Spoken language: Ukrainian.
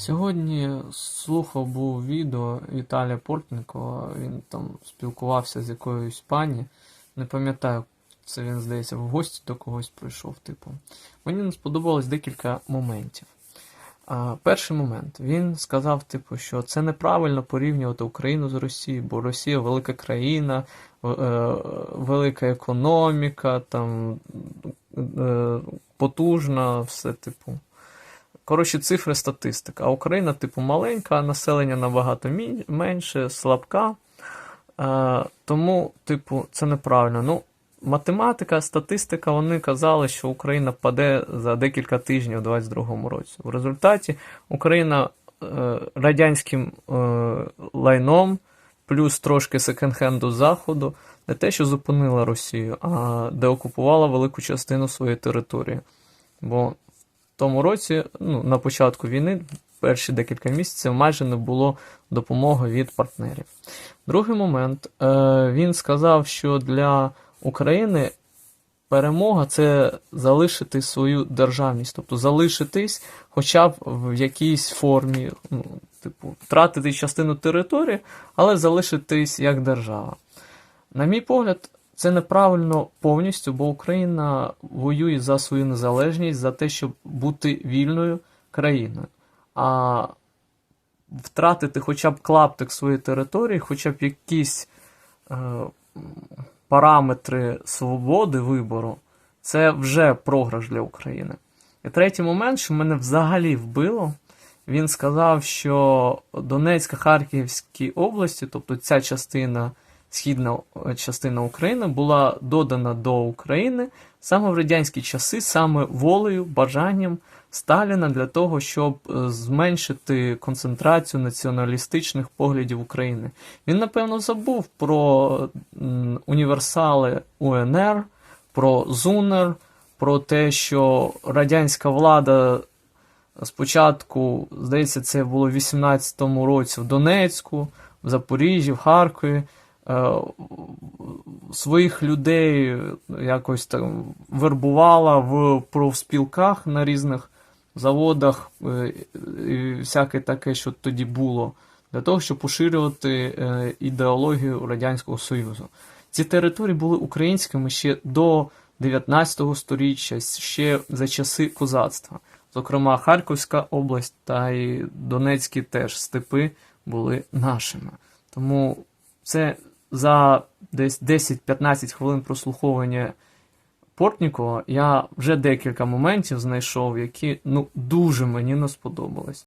Сьогодні слухав був відео Віталія Портнікова. Він там спілкувався з якоюсь пані. Не пам'ятаю, це він, здається, в гості до когось прийшов. Типу. Мені не сподобалось декілька моментів. А, перший момент. Він сказав, типу, що це неправильно порівнювати Україну з Росією, бо Росія велика країна, е, велика економіка, там е, потужна, все типу. Коротше, цифри статистика. А Україна, типу, маленька, населення набагато менше, слабка. Е, тому, типу, це неправильно. Ну, математика, статистика, вони казали, що Україна паде за декілька тижнів у 2022 році. В результаті Україна е, радянським е, лайном, плюс трошки секонд-хенду Заходу, не те, що зупинила Росію, а де окупувала велику частину своєї території. Бо тому році, ну, на початку війни, перші декілька місяців, майже не було допомоги від партнерів. Другий момент, е, він сказав, що для України перемога це залишити свою державність, тобто залишитись хоча б в якійсь формі, ну, типу, втратити частину території, але залишитись як держава. На мій погляд, це неправильно повністю, бо Україна воює за свою незалежність, за те, щоб бути вільною країною. А втратити хоча б клаптик своєї території, хоча б якісь е, параметри свободи вибору, це вже програш для України. І третій момент, що мене взагалі вбило, він сказав, що Донецька, Харківській області, тобто ця частина, східна е, частина України, була додана до України саме в радянські часи, саме волею, бажанням Сталіна для того, щоб е, зменшити концентрацію націоналістичних поглядів України. Він, напевно, забув про універсали УНР, про ЗУНР, про те, що радянська влада спочатку, здається, це було в 18-му році в Донецьку, в Запоріжжі, в Харкові. Е, Своїх людей якось там вербувала в профспілках на різних заводах е, і всяке таке, що тоді було, для того, щоб поширювати е, ідеологію Радянського Союзу. Ці території були українськими ще до 19 століття, ще за часи козацтва. Зокрема, Харківська область та і Донецькі теж степи були нашими. Тому це за десь 10-15 хвилин прослуховування Портнікова я вже декілька моментів знайшов, які ну дуже мені не сподобались.